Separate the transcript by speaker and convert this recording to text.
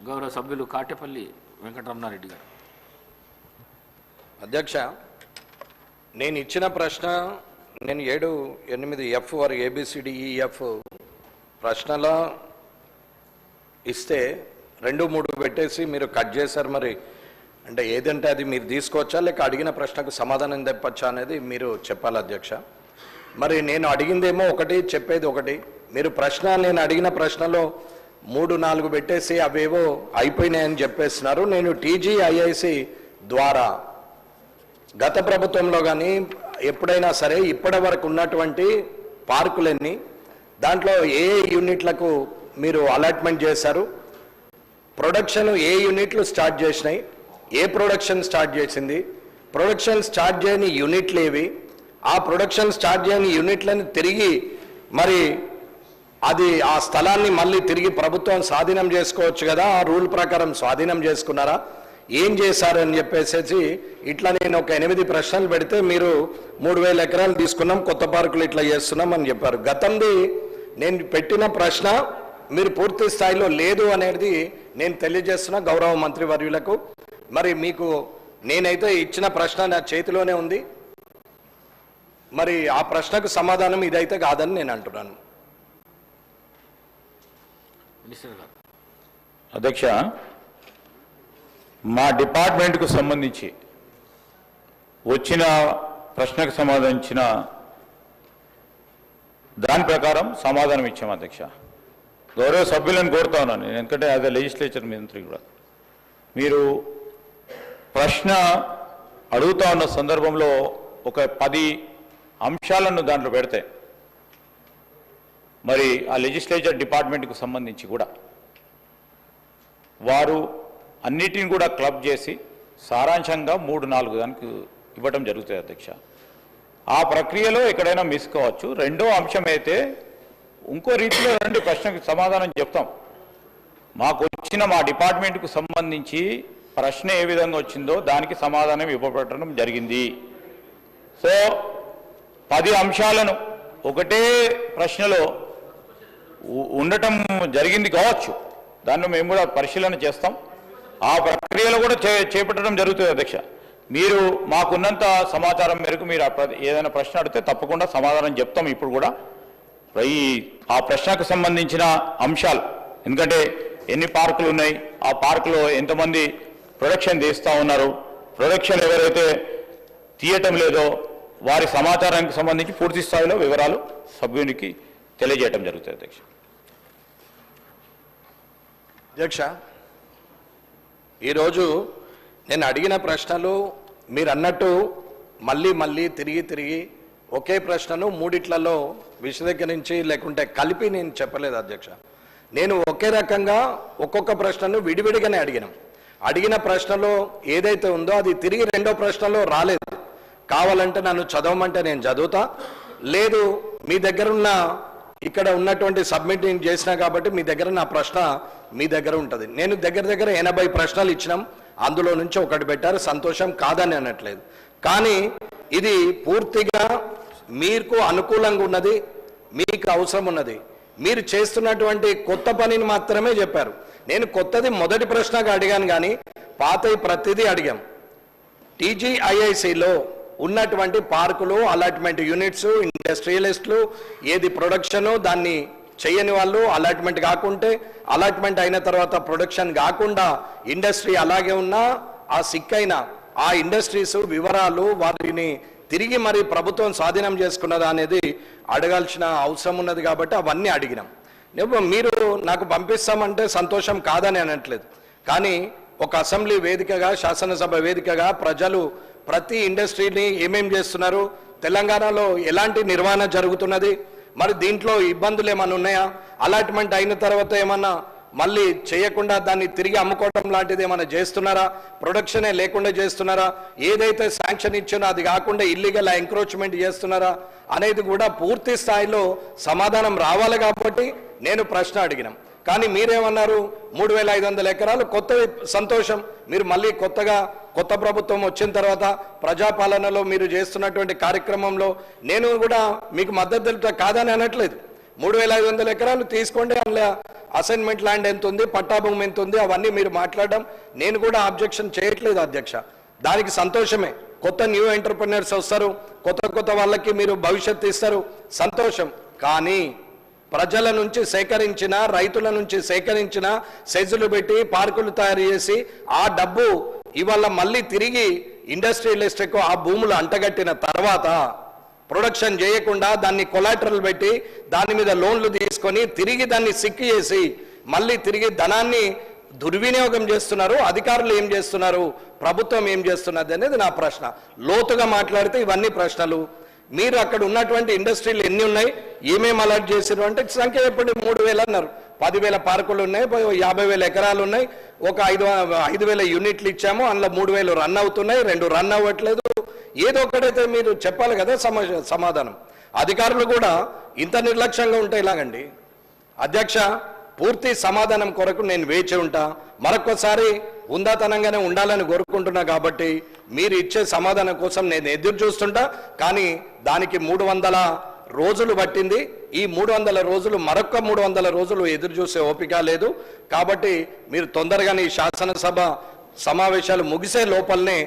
Speaker 1: గౌరవ సభ్యులు కాటేపల్లి వెంకటరమణారెడ్డి గారు.
Speaker 2: అధ్యక్ష నేను ఇచ్చిన ప్రశ్న నేను ఏడు ఎనిమిది ఎఫ్ వారు ఏబిసిడిఈఎఫ్ e, ప్రశ్నలో ఇస్తే రెండు మూడు పెట్టేసి మీరు కట్ చేశారు మరి. అంటే ఏదంటే అది మీరు తీసుకోవచ్చా లేక అడిగిన ప్రశ్నకు సమాధానం తెప్పచ్చా అనేది మీరు చెప్పాలి అధ్యక్ష. మరి నేను అడిగిందేమో ఒకటి చెప్పేది ఒకటి. మీరు ప్రశ్న నేను అడిగిన ప్రశ్నలో మూడు నాలుగు పెట్టేసి అవేవో అయిపోయినాయని చెప్పేస్తున్నారు. నేను టీజీఐఐసి ద్వారా గత ప్రభుత్వంలో కానీ ఎప్పుడైనా సరే ఇప్పటి వరకు ఉన్నటువంటి పార్కులన్నీ దాంట్లో ఏ ఏ యూనిట్లకు మీరు అలాట్మెంట్ చేశారు? ప్రొడక్షన్ ఏ యూనిట్లు స్టార్ట్ చేసినాయి? ఏ ప్రొడక్షన్ స్టార్ట్ చేసింది? ప్రొడక్షన్ స్టార్ట్ చేయని యూనిట్లు ఏవి? ఆ ప్రొడక్షన్ స్టార్ట్ చేయని యూనిట్లను తిరిగి మరి అది ఆ స్థలాన్ని మళ్ళీ తిరిగి ప్రభుత్వం స్వాధీనం చేసుకోవచ్చు కదా? ఆ రూల్ ప్రకారం స్వాధీనం చేసుకున్నారా? ఏం చేశారని చెప్పేసి ఇట్లా నేను ఒక ఎనిమిది ప్రశ్నలు పెడితే మీరు మూడు వేల ఎకరాలు తీసుకున్నాం కొత్త పార్కులు ఇట్లా చేస్తున్నాం అని చెప్పారు. గతంది నేను పెట్టిన ప్రశ్న మీరు పూర్తి స్థాయిలో లేదు అనేది నేను తెలియజేస్తున్నా గౌరవ మంత్రి వర్యులకు మరి మీకు నేనైతే ఇచ్చిన ప్రశ్న నా చేతిలోనే ఉంది. మరి ఆ ప్రశ్నకు సమాధానం ఇదైతే కాదని నేను అంటున్నాను.
Speaker 3: అధ్యక్ష మా డిపార్ట్మెంట్కు సంబంధించి వచ్చిన ప్రశ్నకు సంబంధించిన దాని ప్రకారం సమాధానం ఇచ్చాం అధ్యక్ష. గౌరవ సభ్యులను కోరుతా ఉన్నాను నేను ఎందుకంటే అదే లెజిస్లేచర్ మంత్రి కూడా. మీరు ప్రశ్న అడుగుతా ఉన్న సందర్భంలో ఒక పది అంశాలను దాంట్లో పెడితే మరి ఆ లెజిస్లేచర్ డిపార్ట్మెంట్కు సంబంధించి కూడా వారు అన్నిటిని కూడా క్లబ్ చేసి సారాంశంగా మూడు నాలుగు దానికి ఇవ్వటం జరుగుతుంది అధ్యక్ష. ఆ ప్రక్రియలో ఎక్కడైనా మిస్ కావచ్చు. రెండో అంశం అయితే ఇంకో రీతిలో రెండు ప్రశ్నకు సమాధానం చెప్తాం. మాకు వచ్చిన మా డిపార్ట్మెంట్కు సంబంధించి ప్రశ్న ఏ విధంగా వచ్చిందో దానికి సమాధానం ఇవ్వబడటం జరిగింది. సో పది అంశాలను ఒకటే ప్రశ్నలో ఉండటం జరిగింది కావచ్చు. దాన్ని మేము కూడా పరిశీలన చేస్తాం. ఆ ప్రక్రియలో కూడా చే చేపట్టడం జరుగుతుంది అధ్యక్ష. మీరు మాకున్నంత సమాచారం మేరకు మీరు ఆ ఏదైనా ప్రశ్న అడిగితే తప్పకుండా సమాధానం చెప్తాం ఇప్పుడు కూడా. ఈ ఆ ప్రశ్నకు సంబంధించిన అంశాలు. ఎందుకంటే ఎన్ని పార్కులు ఉన్నాయి? ఆ పార్కులో ఎంతమంది ప్రొడక్షన్ తీస్తూ ఉన్నారు? ప్రొడక్షన్ ఎవరైతే తీయటం లేదో వారి సమాచారానికి సంబంధించి పూర్తి స్థాయిలో వివరాలు సభ్యునికి తెలియజేయటం జరుగుతుంది అధ్యక్ష.
Speaker 2: అధ్యక్ష ఈరోజు నేను అడిగిన ప్రశ్నలు మీరు అన్నట్టు మళ్ళీ మళ్ళీ తిరిగి తిరిగి ఒకే ప్రశ్నను మూడిట్లలో విశదీకరించి లేకుంటే కలిపి నేను చెప్పలేదు అధ్యక్ష. నేను ఒకే రకంగా ఒక్కొక్క ప్రశ్నను విడివిడిగానే అడిగినాం. అడిగిన ప్రశ్నలో ఏదైతే ఉందో అది తిరిగి రెండో ప్రశ్నలో రాలేదు. కావాలంటే నన్ను చదవమంటే నేను చదువుతా. లేదు మీ దగ్గరున్న ఇక్కడ ఉన్నటువంటి సబ్మిట్ నేను చేసినా కాబట్టి మీ దగ్గర నా ప్రశ్న మీ దగ్గర ఉంటుంది. నేను దగ్గర దగ్గర ఎనభై ప్రశ్నలు ఇచ్చినాం. అందులో నుంచి ఒకటి పెట్టారు. సంతోషం కాదని అనట్లేదు. కానీ ఇది పూర్తిగా మీకు అనుకూలంగా ఉన్నది మీకు అవసరం ఉన్నది. మీరు చేస్తున్నటువంటి కొత్త పనిని మాత్రమే చెప్పారు. నేను కొత్తది మొదటి ప్రశ్నగా అడిగాను కానీ పాతవి ప్రతిదీ అడిగాం. టీజీఐఐసిలో ఉన్నటువంటి పార్కులు అలాట్మెంట్ యూనిట్స్ ఇండస్ట్రియలిస్టులు ఏది ప్రొడక్షను దాన్ని చేయని వాళ్ళు అలాట్మెంట్ కాకుంటే అలాట్మెంట్ అయిన తర్వాత ప్రొడక్షన్ కాకుండా ఇండస్ట్రీ అలాగే ఉన్నా ఆ సిక్ అయిన ఆ ఇండస్ట్రీస్ వివరాలు వాటిని తిరిగి మరి ప్రభుత్వం స్వాధీనం చేసుకున్నదా అనేది అడగాల్సిన అవసరం ఉన్నది కాబట్టి అవన్నీ అడిగినాం. మీరు నాకు పంపిస్తామంటే సంతోషం కాదని అనట్లేదు. కానీ ఒక అసెంబ్లీ వేదికగా శాసనసభ వేదికగా ప్రజలు ప్రతి ఇండస్ట్రీని ఏమేం చేస్తున్నారు? తెలంగాణలో ఎలాంటి నిర్వహణ జరుగుతున్నది? మరి దీంట్లో ఇబ్బందులు ఏమైనా ఉన్నాయా? అలాట్మెంట్ అయిన తర్వాత ఏమన్నా మళ్ళీ చేయకుండా దాన్ని తిరిగి అమ్ముకోవడం లాంటిది ఏమైనా చేస్తున్నారా? ప్రొడక్షనే లేకుండా చేస్తున్నారా? ఏదైతే శాంక్షన్ ఇచ్చినో అది కాకుండా ఇల్లీగల్ ఎంక్రోచ్మెంట్ చేస్తున్నారా? అనేది కూడా పూర్తి స్థాయిలో సమాధానం రావాలి కాబట్టి నేను ప్రశ్న అడిగినాం. కానీ మీరేమన్నారు? మూడు వేల ఐదు వందల ఎకరాలు కొత్త సంతోషం. మీరు మళ్ళీ కొత్తగా కొత్త ప్రభుత్వం వచ్చిన తర్వాత ప్రజాపాలనలో మీరు చేస్తున్నటువంటి కార్యక్రమంలో నేను కూడా మీకు మద్దతు తెలుపుతా కాదని అనట్లేదు. మూడు వేల ఐదు వందల ఎకరాలు తీసుకోండి అందులో అసైన్మెంట్ ల్యాండ్ ఎంత ఉంది పట్టాభూమి ఎంత ఉంది అవన్నీ మీరు మాట్లాడడం నేను కూడా అబ్జెక్షన్ చేయట్లేదు అధ్యక్ష. దానికి సంతోషమే. కొత్త న్యూ ఎంటర్ప్రినర్స్ వస్తారు కొత్త కొత్త వాళ్ళకి మీరు భవిష్యత్తు ఇస్తారు సంతోషం. కానీ ప్రజల నుంచి సేకరించిన రైతుల నుంచి సేకరించిన సెజులు పెట్టి పార్కులు తయారు చేసి ఆ డబ్బు ఇవాళ మళ్ళీ తిరిగి ఇండస్ట్రియలిస్ట్కు ఆ భూములు అంటగట్టిన తర్వాత ప్రొడక్షన్ చేయకుండా దాన్ని కొలాటరల్ పెట్టి దాని మీద లోన్లు తీసుకొని తిరిగి దాన్ని సిక్కు చేసి మళ్ళీ తిరిగి ధనాన్ని దుర్వినియోగం చేస్తున్నారు. అధికారులు ఏం చేస్తున్నారు? ప్రభుత్వం ఏం చేస్తున్నది అనేది నా ప్రశ్న. లోతుగా మాట్లాడితే ఇవన్నీ ప్రశ్నలు. మీరు అక్కడ ఉన్నటువంటి ఇండస్ట్రీలు ఎన్ని ఉన్నాయి? ఏమేమి అలర్ట్ చేసినారు అంటే సంఖ్య ఎప్పుడు మూడు వేలు అన్నారు. పదివేల పార్కులు ఉన్నాయి యాభై వేల ఎకరాలు ఉన్నాయి. ఒక ఐదు ఐదు వేల యూనిట్లు ఇచ్చాము అందులో మూడు వేలు రన్ అవుతున్నాయి రెండు రన్ అవ్వట్లేదు. ఏదో ఒకటైతే మీరు చెప్పాలి కదా సమ సమాధానం. అధికారులు కూడా ఇంత నిర్లక్ష్యంగా ఉంటే ఇలాగండి అధ్యక్ష పూర్తి సమాధానం కొరకు నేను వేచి ఉంటా. మరొకసారి ఉందాతనంగానే ఉండాలని కోరుకుంటున్నా కాబట్టి మీరు ఇచ్చే సమాధానం కోసం నేను ఎదురు చూస్తుంటా. కానీ దానికి మూడు వందల రోజులు పట్టింది. ఈ మూడు వందల రోజులు మరొక మూడు వందల రోజులు ఎదురు చూసే ఓపిక లేదు. కాబట్టి మీరు తొందరగానే ఈ శాసనసభ సమావేశాలు ముగిసే లోపలనే